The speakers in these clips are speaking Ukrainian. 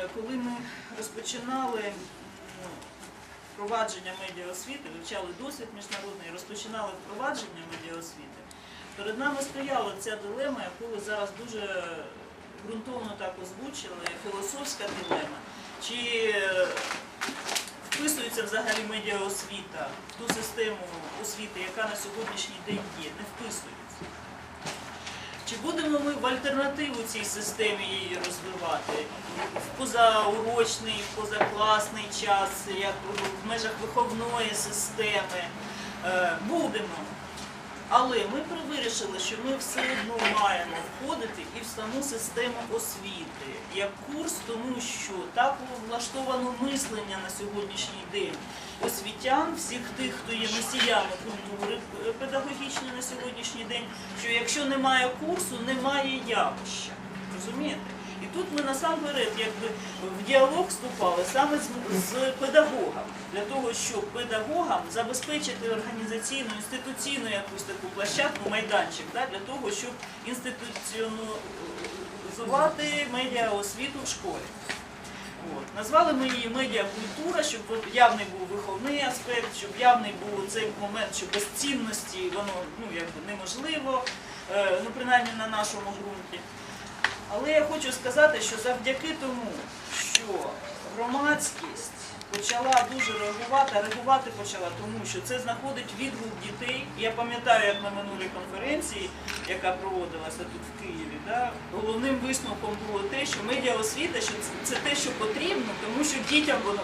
е, коли ми розпочинали впровадження медіаосвіти, вивчали досвід міжнародний, розпочинали впровадження медіаосвіти, перед нами стояла ця дилема, яку ви зараз дуже ґрунтовно так озвучили, філософська дилема. Чи е, вписується взагалі медіаосвіта в ту систему освіти, яка на сьогоднішній день є, не вписується. Чи будемо ми в альтернативу цій системі її розвивати в позаурочний, в позакласний час, як в межах виховної системи? Е, Будемо. Але ми вирішили, що ми все одно маємо входити і в саму систему освіти як курс, тому що так влаштовано мислення на сьогоднішній день освітян, всіх тих, хто є носіями культури е, педагогічної на сьогоднішній день, що якщо немає курсу, немає явища. Розумієте? І тут ми насамперед якби в діалог вступали саме з, з педагогом, для того, щоб педагогам забезпечити організаційну, інституційну якусь таку площадку, майданчик, да, для того, щоб інституціонізувати медіаосвіту в школі. От. Назвали ми її медіакультура, щоб явний був виховний аспект, щоб явний був цей момент, що без цінності воно ну, якби неможливо, е, ну принаймні на нашому ґрунті. Але я хочу сказати, що завдяки тому, що громадськість почала дуже реагувати, реагувати почала тому, що це знаходить відгук дітей. Я пам'ятаю, як на минулій конференції, яка проводилася тут в Києві, да, головним висновком було те, що медіаосвіта, що це, це те, що потрібно, тому що дітям воно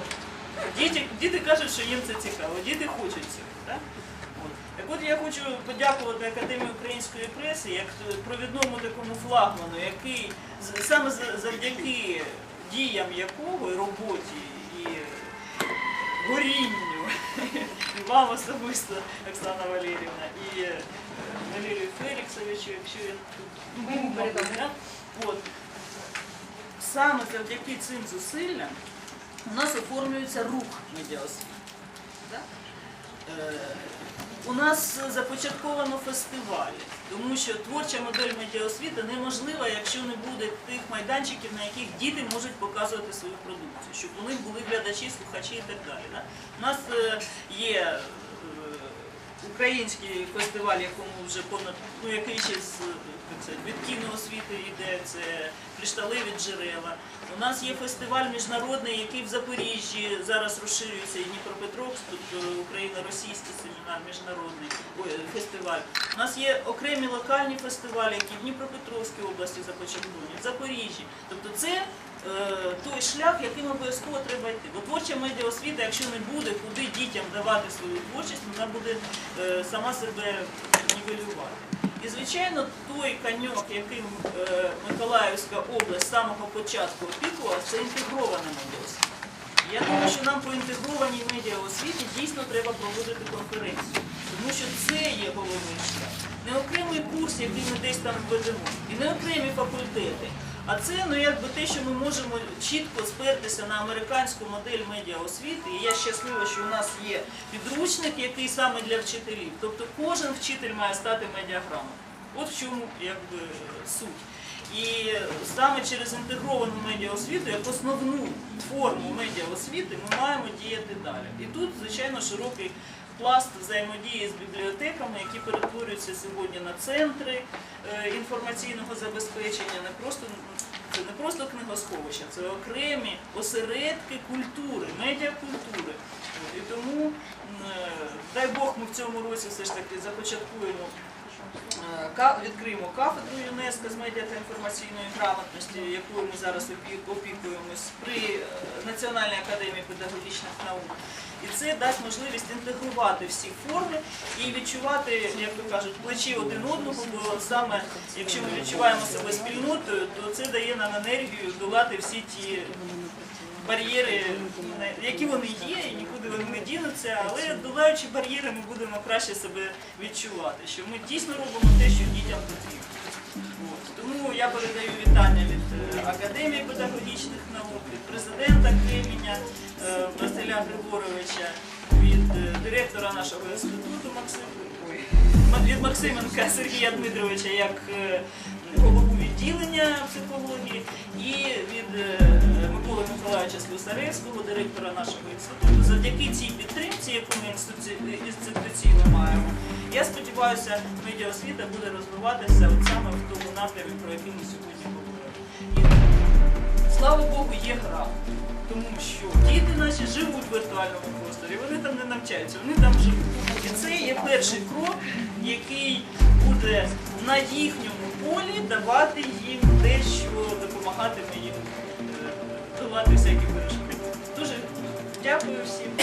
діти, діти кажуть, що їм це цікаво, діти хочуть цього. Да? От. Я хочу подякувати Академії української преси як провідному такому флагману, який саме завдяки діям якого і роботі і горінню, і вам особисто, Оксана Валерівна, і е, Валерію Феліксовичу, якщо я тут мабуть. От. Саме завдяки цим зусиллям у нас оформлюється рух медіаосвіти. Е, У нас започатковано фестивалі, тому що творча модель медіаосвіти неможлива, якщо не буде тих майданчиків, на яких діти можуть показувати свою продукцію, щоб у них були глядачі, слухачі і так далі. Да? У нас е, є український фестиваль, якому вже понад ну який ще з це, від йде, це кришталеві джерела. У нас є фестиваль міжнародний, який в Запоріжжі зараз розширюється і Дніпропетровськ, тут е, Україно-російський семінар міжнародний фестиваль. У нас є окремі локальні фестивалі, які в Дніпропетровській області започатковані, в Запоріжжі. Тобто це той шлях, яким обов'язково треба йти. Бо творча медіаосвіта, якщо не буде, куди дітям давати свою творчість, вона буде е, сама себе нівелювати. І, звичайно, той каньок, яким е, Миколаївська область з самого початку опікувалася, це інтегрована медіаосвіта. Я думаю, що нам по інтегрованій медіаосвіті дійсно треба проводити конференцію, тому що це є головний шлях. Не окремий курс, який ми десь там ведемо, і не окремі факультети. А це ну якби те, що ми можемо чітко спертися на американську модель медіаосвіти. І я щаслива, що у нас є підручник, який саме для вчителів. Тобто кожен вчитель має стати медіаграмом. От в чому якби суть. І саме через інтегровану медіаосвіту, як основну форму медіаосвіти, ми маємо діяти далі. І тут, звичайно, широкий пласт взаємодії з бібліотеками, які перетворюються сьогодні на центри е, інформаційного забезпечення, не просто це не просто книгосховища, це окремі осередки культури, медіакультури. І тому, е, дай Бог, ми в цьому році все ж таки започаткуємо відкриємо кафедру ЮНЕСКО з медіа та інформаційної грамотності, якою ми зараз опікуємось при е, Національній академії педагогічних наук. І це дасть можливість інтегрувати всі форми і відчувати, як то кажуть, плечі один одного, бо саме якщо ми відчуваємо себе спільнотою, то це дає нам енергію долати всі ті бар'єри, які вони є, і нікуди вони не дінуться, але долаючи бар'єри, ми будемо краще себе відчувати, що ми дійсно робимо те, що дітям потрібно. От. Тому я передаю вітання від е, Академії педагогічних наук, від президента Креміня е, Василя Григоровича, від е, директора нашого інституту Максима. Від Максименка Сергія Дмитровича як голову відділення психології і від е, Миколи передача Слюсаревського, директора нашого інституту. Завдяки цій підтримці, яку ми інституційно маємо, я сподіваюся, медіаосвіта буде розвиватися от саме в тому напрямі, про який ми сьогодні говоримо. І слава Богу, є гра. Тому що діти наші живуть в віртуальному просторі, вони там не навчаються, вони там живуть. І це є перший крок, який буде на їхньому полі давати їм те, що допомагатиме їм давати долати всякі перешкоди. Дуже дякую всім.